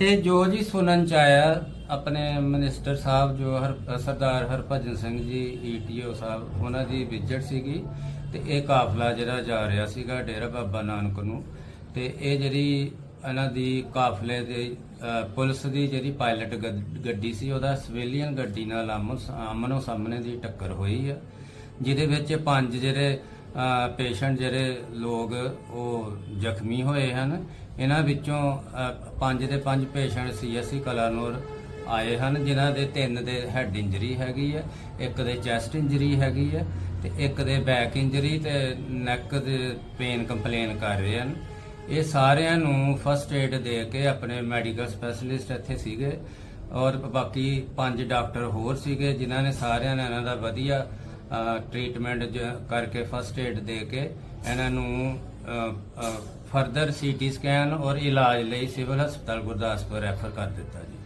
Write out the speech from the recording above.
ਇਹ ਜੋ ਜੀ ਸੁਣਨ ਚ ਆਇਆ, ਆਪਣੇ ਮਿਨਿਸਟਰ ਸਾਹਿਬ ਜੋ ਹਰ, ਸਰਦਾਰ ਹਰਭਜਨ ਸਿੰਘ ਜੀ ਈਟੀਓ ਸਾਹਿਬ, ਉਹਨਾਂ ਦੀ ਵਿਜ਼ਿਟ ਸੀਗੀ ਤੇ ਇਹ ਕਾਫਲਾ ਜਿਹੜਾ ਜਾ ਰਿਹਾ ਸੀਗਾ ਡੇਰਾ ਬਾਬਾ ਨਾਨਕ ਨੂੰ ਤੇ ਇਹ ਜਿਹੜੀ ਇਹਨਾਂ ਦੀ ਕਾਫਲੇ ਦੇ ਅ, ਪੁਲਿਸ ਦੀ ਜਿਹੜੀ ਪਾਇਲਟ ਗੱਡ- ਗੱਡੀ ਸੀ ਉਹਦਾ ਸਿਵਿਲੀਅਨ ਗੱਡੀ ਨਾਲ ਆਮੋ ਆਮਨੋ ਸਾਹਮਣੇ ਦੀ ਟੱਕਰ ਹੋਈ ਆ ਜਿਹਦੇ ਵਿੱਚ ਪੰਜ ਜਿਹੜੇ ਪੇਸ਼ੈਂਟ ਜਿਹੜੇ ਲੋਕ ਉਹ ਜ਼ਖਮੀ ਹੋਏ ਹਨ। ਇਹਨਾਂ ਵਿੱਚੋਂ ਅ, ਪੰਜ ਦੇ ਪੰਜ ਪੇਸ਼ੈਂਟ ਸੀਐਸਸੀ ਕਲਾਨੌਰ ਆਏ ਹਨ ਜਿਨ੍ਹਾਂ ਦੇ ਤਿੰਨ ਦੇ ਹੈਡ ਇੰਜਰੀ ਹੈਗੀ ਹੈ ਇੱਕ ਦੇ ਚੈਸਟ ਇੰਜਰੀ ਹੈਗੀ ਹੈ ਤੇ ਇੱਕ ਦੇ ਬੈਕ ਇੰਜਰੀ ਤੇ ਨੈਕ ਦੇ ਪੇਨ ਕੰਪਲੇਨ ਕਰ ਰਹੇ ਹਨ। ਇਹ ਸਾਰਿਆਂ ਨੂੰ ਫਸਟ ਏਡ ਦੇ ਕੇ ਆਪਣੇ ਮੈਡੀਕਲ ਸਪੈਸ਼ਲਿਸਟ ਇੱਥੇ ਸੀਗੇ ਔਰ ਬਾਕੀ ਪੰਜ ਡਾਕਟਰ ਹੋਰ ਸੀਗੇ ਜਿਨ੍ਹਾਂ ਨੇ ਸਾਰਿਆਂ ਨੇ ਇਹਨਾਂ ਦਾ ਵਧੀਆ ਟ੍ਰੀਟਮੈਂਟ ਕਰਕੇ ਫਸਟ ਏਡ ਦੇ ਕੇ ਇਹਨਾਂ ਨੂੰ ਫਰਦਰ ਸੀਟੀ ਸਕੈਨ ਔਰ ਇਲਾਜ ਲਈ ਸਿਵਲ ਹਸਪਤਾਲ ਗੁਰਦਾਸਪੁਰ ਰੈਫਰ ਕਰ ਦਿੱਤਾ ਜੀ।